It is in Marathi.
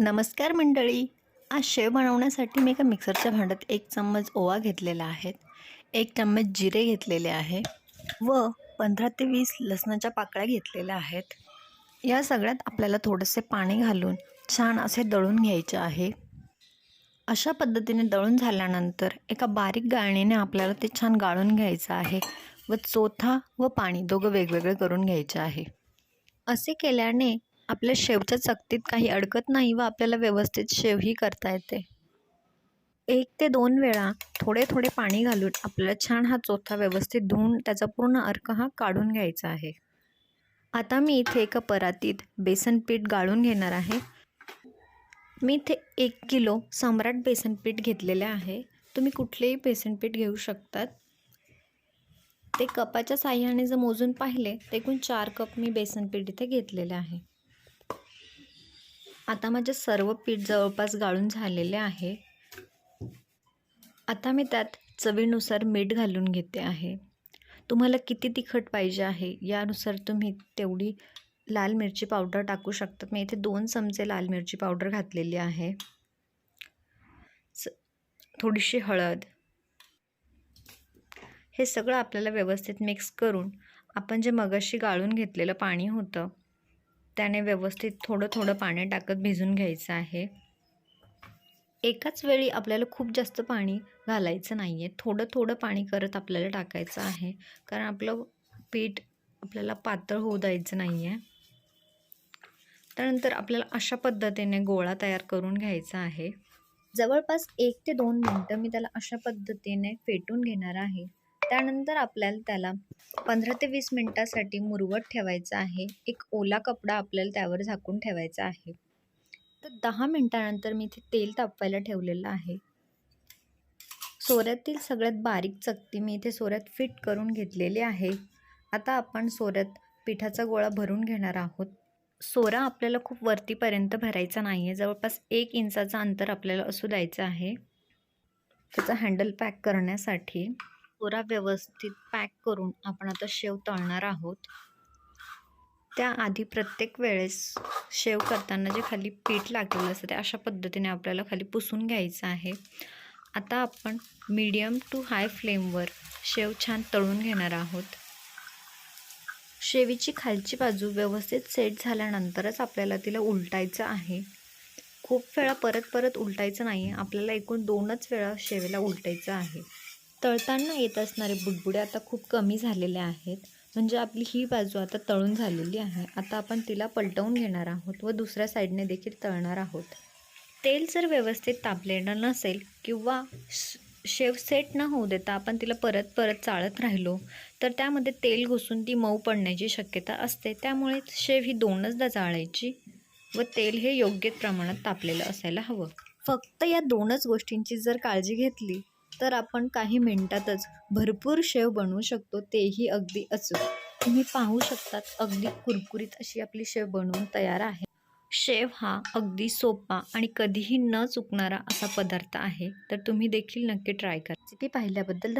नमस्कार मंडळी. आज शेव बनवण्यासाठी मी एका मिक्सरच्या भांड्यात एक चम्मच ओवा घेतलेला आहे. एक चम्मच जिरे घेतलेले आहे व पंधरा ते वीस लसणाच्या पाकळ्या घेतलेल्या आहेत. या सगळ्यात आपल्याला थोडंसे पाणी घालून छान असे दळून घ्यायचे आहे. अशा पद्धतीने दळून झाल्यानंतर एका बारीक गाळणीने आपल्याला ते छान गाळून घ्यायचं आहे व चोथा व पाणी दोघं वेगवेगळे करून घ्यायचे आहे. असे केल्याने आपल्या शेवच्या चकतीत काही अडकत नाही व आपल्याला व्यवस्थित शेवही करता येते. एक ते दोन वेळा थोडे थोडे पाणी घालून आपल्याला छान हा चोथा व्यवस्थित धुवून त्याचा पूर्ण अर्क हा काढून घ्यायचा आहे. आता मी इथे एका परातीत बेसन पीठ गाळून घेणार आहे. मी इथे एक किलो सम्राट बेसन पीठ घेतलेले आहे. तुम्ही कुठलेही बेसन पीठ घेऊ शकतात. ते कपाच्या साह्याने जर मोजून पाहिले तर एकूण चार कप मी बेसन पीठ इथे घेतलेले आहे. आता माझे सर्व पीठ जवळपास गाळून झालेले आहे. आता मी त्यात चवीनुसार मीठ घालून घेते आहे. तुम्हाला किती तिखट पाहिजे आहे यानुसार तुम्ही तेवढी लाल मिरची पावडर टाकू शकतात मी इथे दोन चमचे लाल मिरची पावडर घातलेली आहे. स थोडीशी हळद. हे सगळं आपल्याला व्यवस्थित मिक्स करून आपण जे मगाशी गाळून घेतलेलं पाणी होतं त्याने व्यवस्थित थोडं थोडं पाणी टाकत भिजून घ्यायचं आहे. एकाच वेळी आपल्याला खूप जास्त पाणी घालायचं नाही आहे थोडं थोडं पाणी करत आपल्याला टाकायचं आहे. कारण आपलं पीठ आपल्याला पातळ होऊ द्यायचं नाही आहे त्यानंतर आपल्याला अशा पद्धतीने गोळा तयार करून घ्यायचा आहे. जवळपास एक ते दोन मिनटं मी त्याला अशा पद्धतीने फेटून घेणार आहे. त्यानंतर आपल्याला त्याला पंधरा ते वीस मिनटासाठी मुरवत ठेवायचं आहे. एक ओला कपडा आपल्याला त्यावर झाकून ठेवायचा आहे. तर दहा मिनटानंतर मी इथे तेल तापवायला ठेवलेलं आहे. सोऱ्यातील सगळ्यात बारीक चकती मी इथे सोऱ्यात फिट करून घेतलेली आहे. आता आपण सोऱ्यात पिठाचा गोळा भरून घेणार आहोत. सोरा आपल्याला खूप वरतीपर्यंत भरायचा नाही आहे जवळपास एक इंचाचं अंतर आपल्याला असू द्यायचं आहे. त्याचा हँडल पॅक करण्यासाठी पुरा व्यवस्थित पॅक करून आपण आता शेव तळणार आहोत. त्याआधी प्रत्येक वेळेस शेव करताना जे खाली पीठ लागलेलं असतं ते अशा पद्धतीने आपल्याला खाली पुसून घ्यायचं आहे. आता आपण मीडियम टू हाय फ्लेमवर शेव छान तळून घेणार आहोत. शेवीची खालची बाजू व्यवस्थित सेट झाल्यानंतरच आपल्याला तिला उलटायचं आहे. खूप वेळा परत परत उलटायचं नाही आपल्याला एकूण दोनच वेळा शेवेला उलटायचं आहे. तळताना येत असणारे बुडबुडे आता खूप कमी झालेले आहेत. म्हणजे आपली ही बाजू आता तळून झालेली आहे. आता आपण तिला पलटवून घेणार आहोत व दुसऱ्या साईडने देखील तळणार आहोत. तेल जर व्यवस्थित तापलेलं नसेल किंवा शेव सेट न होऊ देता आपण तिला परत परत चाळत राहिलो तर त्यामध्ये तेल घुसून ती मऊ पडण्याची शक्यता असते. त्यामुळे शेव ही दोनचदा चाळायची व तेल हे योग्य प्रमाणात तापलेलं असायला हवं. फक्त या दोनच गोष्टींची जर काळजी घेतली तर आपण काही मिनटातच भरपूर शेव बनवू शकतो तेही अगदी अचूक. तुम्ही पाहू शकतात अगदी कुरकुरीत अशी आपली शेव बनवून तयार आहे. शेव हा अगदी सोपा आणि कधीही न चुकणारा असा पदार्थ आहे तर तुम्ही देखील नक्की ट्राय करा. ती पाहिल्याबद्दल